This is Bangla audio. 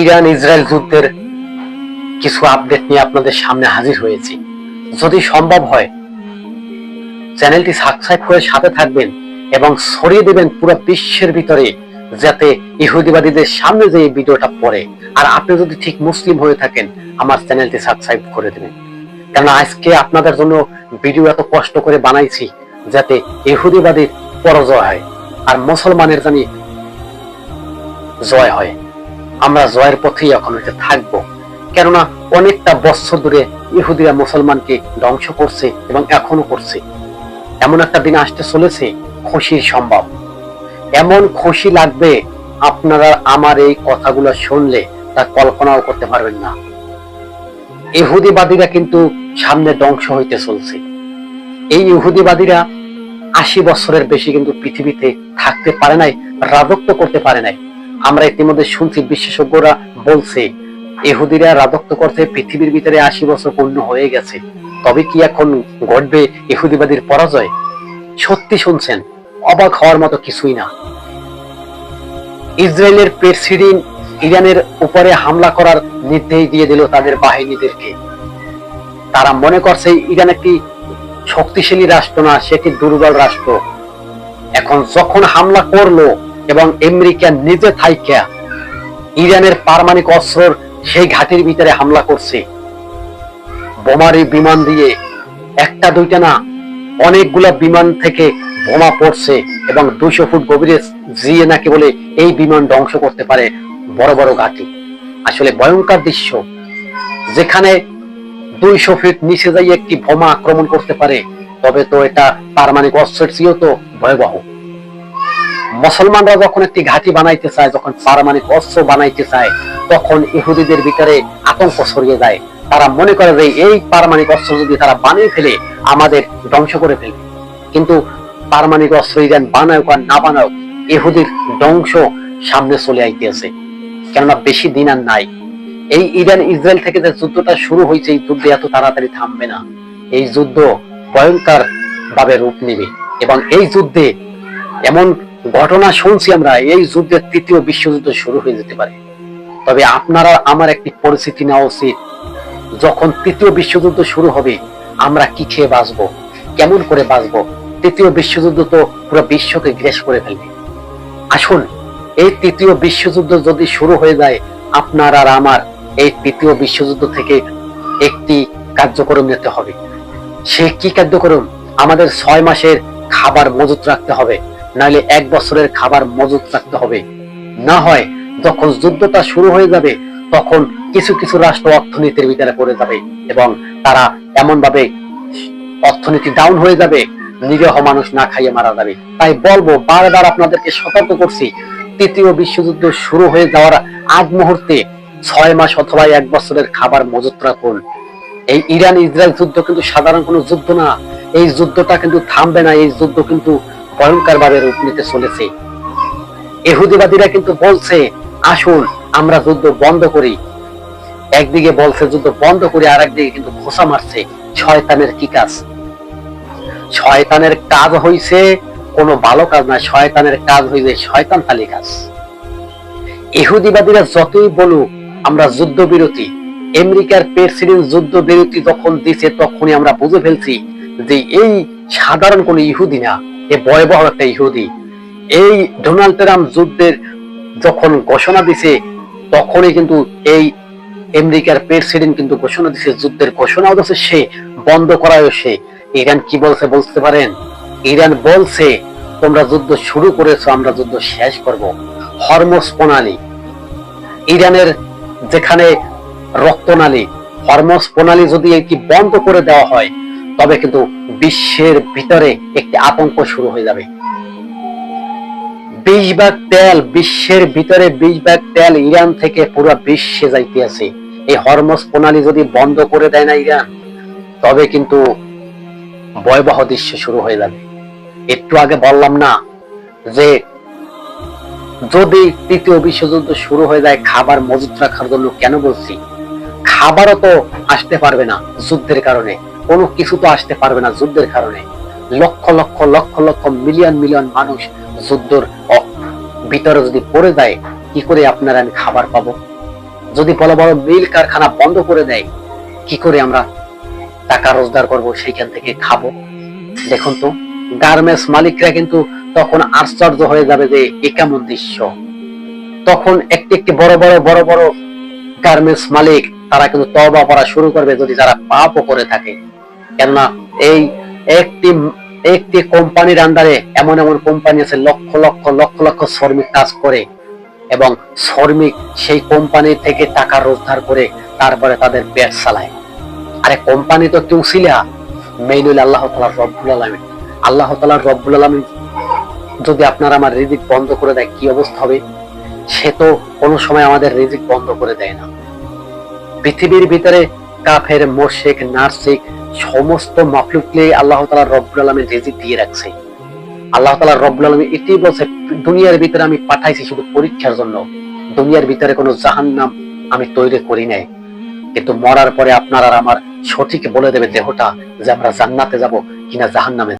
ইরান, ইসরায়েল যুদ্ধের কিছু আপডেট নিয়ে আপনাদের সামনে হাজির হয়েছি। যদি সম্ভব হয়, চ্যানেলটি সাবস্ক্রাইব করে সাথে থাকবেন এবং ছড়িয়ে দেবেন পুরো বিশ্বের ভিতরে, যাতে ইহুদিবাদীদের সামনে যে এই ভিডিওটা পড়ে। আর আপনি যদি ঠিক মুসলিম হয়ে থাকেন, আমার চ্যানেলটি সাবস্ক্রাইব করে দেবেন। কারণ আজকে আপনাদের জন্য ভিডিও এত কষ্ট করে বানাইছি, যাতে ইহুদিবাদীর পরাজয় হয়, আর মুসলমানের জানি জয় হয়। আমরা জয়ের পথেই এখন হইতে থাকব। কেননা অনেকটা বছর ধরে ইহুদিরা মুসলমানকে ধ্বংস করছে এবং এখনও করছে। এমন একটা দিন আসতে চলেছে, খুশির সম্ভব। এমন খুশি লাগবে, আপনারা আমার এই কথাগুলো শুনলে তা কল্পনাও করতে পারবেন না। ইহুদিবাদীরা কিন্তু সামনে ধ্বংস হইতে চলছে। এই ইহুদিবাদীরা আশি বছরের বেশি কিন্তু পৃথিবীতে থাকতে পারে নাই, রাজত্ব করতে পারে নাই। আমরা ইতিমধ্যে শুনছি বিশেষজ্ঞরা বলছে, ইহুদিরা রাজত্ব করতে পৃথিবীর ভিতরে আশি বছর পূর্ণ হয়ে গেছে। তবে কি এখন ঘটবে ইহুদিবাদীর পরাজয়? সত্যি শুনছেন, অবাক হওয়ার মতো কিছুই না। ইসরায়েলের প্রেসিডেন্ট ইরানের উপরে হামলা করার নির্দেশ দিয়ে দিল তাদের বাহিনীদেরকে। তারা মনে করছে ইরান একটি শক্তিশালী রাষ্ট্র না, সে একটি দুর্বল রাষ্ট্র। এখন যখন হামলা করল এবং আমেরিকা নিজে থাইকা ইরানের পারমাণবিক অস্ত্রর সেই ঘাটির ভিতরে হামলা করছে। বোমারি বিমান দিয়ে একটা দুইটা না অনেকগুলা বিমান থেকে বোমা পড়ছে এবং দুইশো ফুট গভীরে জিয়ে নাকি বলে এই বিমান ধ্বংস করতে পারে বড় বড় ঘাটি। আসলে ভয়ঙ্কর দৃশ্য। যেখানে দুইশো ফিট নিচে যাই একটি বোমা আক্রমণ করতে পারে, তবে তো এটা পারমাণবিক অস্ত্রের চেয়েও তো ভয়াবহ। মুসলমানরা যখন একটি ঘাঁটি বানাইতে চায়, যখন পারমাণবিক অস্ত্র বানাইতে চায়, তখন ইহুদিদের ভিতরে আতঙ্ক ছড়িয়ে যায়। তারা মনে করে যে এই পারমাণবিক অস্ত্র যদি তারা বানিয়ে ফেলে, আমাদের ধ্বংস করে ফেলবে কিন্তু পারমাণবিক অস্ত্র ইরান বানায় আর না বানায় ইহুদির ধ্বংস সামনে চলে আইতেছে। কেননা বেশি দিন আর নাই। এই ইরান ইসরায়েল থেকে যে যুদ্ধটা শুরু হয়েছে, এই যুদ্ধ এত তাড়াতাড়ি থামবে না। এই যুদ্ধ ভয়ঙ্কর ভাবে রূপ নেবে। এবং এই যুদ্ধে এমন ঘটনা শুনছি আমরা, এই যুদ্ধের তৃতীয় বিশ্বযুদ্ধ শুরু হয়ে যেতে পারে। তবে আপনারা আমার একটি পরিস্থিতি নেওয়া উচিত। যখন তৃতীয় বিশ্বযুদ্ধ শুরু হবে, আমরা কি খেয়ে বাঁচবো? কেমন করে বাঁচবো? তৃতীয় বিশ্বযুদ্ধ তো পুরো বিশ্বকে গ্রেস করে ফেলবে। আসুন, এই তৃতীয় বিশ্বযুদ্ধ যদি শুরু হয়ে যায়, আপনার আর আমার এই তৃতীয় বিশ্বযুদ্ধ থেকে একটি কার্যক্রম নিতে হবে। সে কি কার্যক্রম? আমাদের ছয় মাসের খাবার মজুত রাখতে হবে। নাহলে এক বছরের খাবার মজুত রাখতে হবে। না হয় যখন যুদ্ধটা শুরু হয়ে যাবে, তখন কিছু কিছু রাষ্ট্র অর্থনীতির ভিতরে পড়ে যাবে এবং তারা এমন ভাবে অর্থনীতি ডাউন হয়ে যাবে, নিরীহ মানুষ না খাইয়ে মারা যাবে। তাই বলব, বারবার আপনাদেরকে সতর্ক করছি, তৃতীয় বিশ্বযুদ্ধ শুরু হয়ে যাওয়ার আগ মুহূর্তে ছয় মাস অথবা এক বছরের খাবার মজুত রাখুন। এই ইরান ইসরায়েল যুদ্ধ কিন্তু সাধারণ কোনো যুদ্ধ না। এই যুদ্ধটা কিন্তু থামবে না, এই যুদ্ধ কিন্তু ভয়ঙ্কর ভাবে রূপ নিতে চলেছে। এহুদিবাদীরা কিন্তু বলছে, আসুন, আমরা যুদ্ধ বন্ধ করি। একদিকে বলছে, যুদ্ধ বন্ধ করি আর একদিকে কিন্তু ঘোষা মারছে, শয়তানের কি কাজ? শয়তানের কাজ হইছে, কোনো ভালো কাজ না শয়তানের কাজ হইছে শয়তান তালি কাজ। ইহুদিবাদীরা যতই বলুক, আমরা যুদ্ধ বিরতি আমেরিকার প্রেসিডেন্ট যুদ্ধ বিরতি যখন দিছে, তখনই আমরা বুঝে ফেলছি যে এই সাধারণ কোন ইহুদি না। এ ভয়াবহ একটা ইহুদি। এই ডোনাল্ড ট্রাম্প যুদ্ধের যখন ঘোষণা দিছে, তখনই কিন্তু এই আমেরিকার প্রেসিডেন্ট কিন্তু ঘোষণা দিছে, যুদ্ধের ঘোষণাও দিচ্ছে সে বন্ধ করায় সে। ইরান কি বলছে বলতে পারেন? ইরান বলছে, তোমরা যুদ্ধ শুরু করেছ, আমরা যুদ্ধ শেষ করব। হরমোস প্রণালী। ইরানের যেখানে রক্তনালী হরমোস প্রণালী যদি এটি বন্ধ করে দেওয়া হয় তবে কিন্তু বিশ্বের ভিতরে একটি আতঙ্ক শুরু হয়ে যাবে। বিশ ভাগ তেল, বিশ্বের ভিতরে বিশ ভাগ তেল ইরান থেকে পুরো বিশ্বে যাইতে আছে। এই হরমোস প্রণালী যদি বন্ধ করে দেয় না ইরান, তবে কিন্তু ভয়াবহ দৃশ্য শুরু হয়ে যাবে। একটু আগে বললাম না যে, যদি তৃতীয় বিশ্বযুদ্ধ শুরু হয়ে যায়, খাবার মজুত রাখার জন্য কেন বলছি? খাবারও তো আসতে পারবে না যুদ্ধের কারণে। কোনো কিছু তো আসতে পারবে না যুদ্ধের কারণে। লক্ষ লক্ষ লক্ষ লক্ষ মিলিয়ন মিলিয়ন মানুষ যুদ্ধর ভিতরে যদি পড়ে যায়, কি করে আপনারা আমি খাবার পাবো? যদি বড় বড় মিল কারখানা বন্ধ করে দেয়, কি করে আমরা টাকা রোজগার করব সেইখান থেকে খাব? দেখুন তো, গার্মেন্টস মালিকরা কিন্তু তখন আশ্চর্য হয়ে যাবে যে এ কেমন দৃশ্য। তখন একটি একটি বড় বড় বড় বড় গার্মেন্টস মালিক তারা কিন্তু তবা করা শুরু করবে যদি যারা পাপও করে থাকে। কেননা এই একটি একটি কোম্পানির আন্ডারে এমন এমন কোম্পানি আছে, লক্ষ লক্ষ লক্ষ লক্ষ শ্রমিক কাজ করে এবং শ্রমিক সেই কোম্পানি থেকে টাকা রোজগার করে তারপরে তাদের পেট চালায়। আরে কোম্পানি তো কেউ ছিলা মেইনুল আল্লাহ তালার রব্বুল আলমিন। আল্লাহ তালার রব্বুল আলমিন যদি আপনার আমার রিজিক বন্ধ করে দেয়, কি অবস্থা হবে? সে তো কোনো সময় আমাদের রিজিক বন্ধ করে দেয় না। পৃথিবীর ভিতরে কাফের, মোশেক নার্সিক সমস্ত মাফলুককে আল্লাহ তালা রব্বুল আলমের রেজিক দিয়ে রাখছে। আল্লাহ তালা রব্বুল আলমী এটি বলছে, দুনিয়ার ভিতরে আমি পাঠাইছি শুধু পরীক্ষার জন্য। দুনিয়ার ভিতরে কোনো জাহান নাম আমি তৈরি করি নাই। কিন্তু মরার পরে আপনার আর আমার সঠিক বলে দেবে দেহটা যে আমরা জান্নাতে যাব কিনা জাহান্নামে